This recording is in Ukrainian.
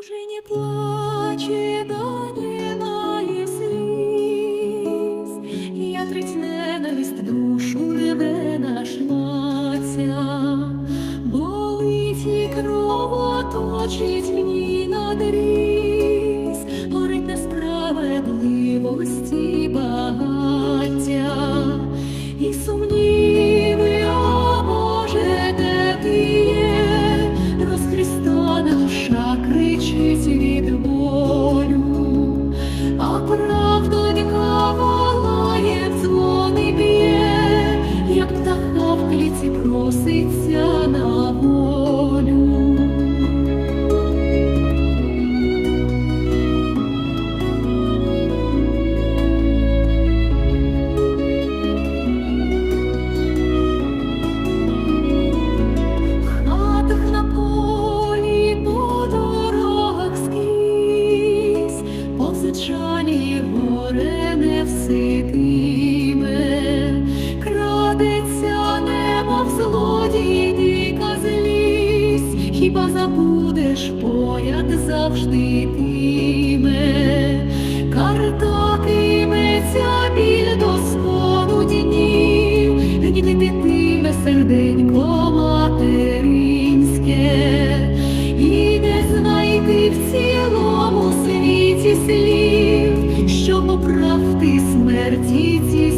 Уже не плаче, да немає сліз, трить ненависть душу рве нашлася, болить і кровоточить мені надріз, проситься на Забудеш поряд завжди тиме, картатиметься біль до споду днів, гнітитиме серденько материнське, і не знайти в цілому світі слів, що поправти смерті ці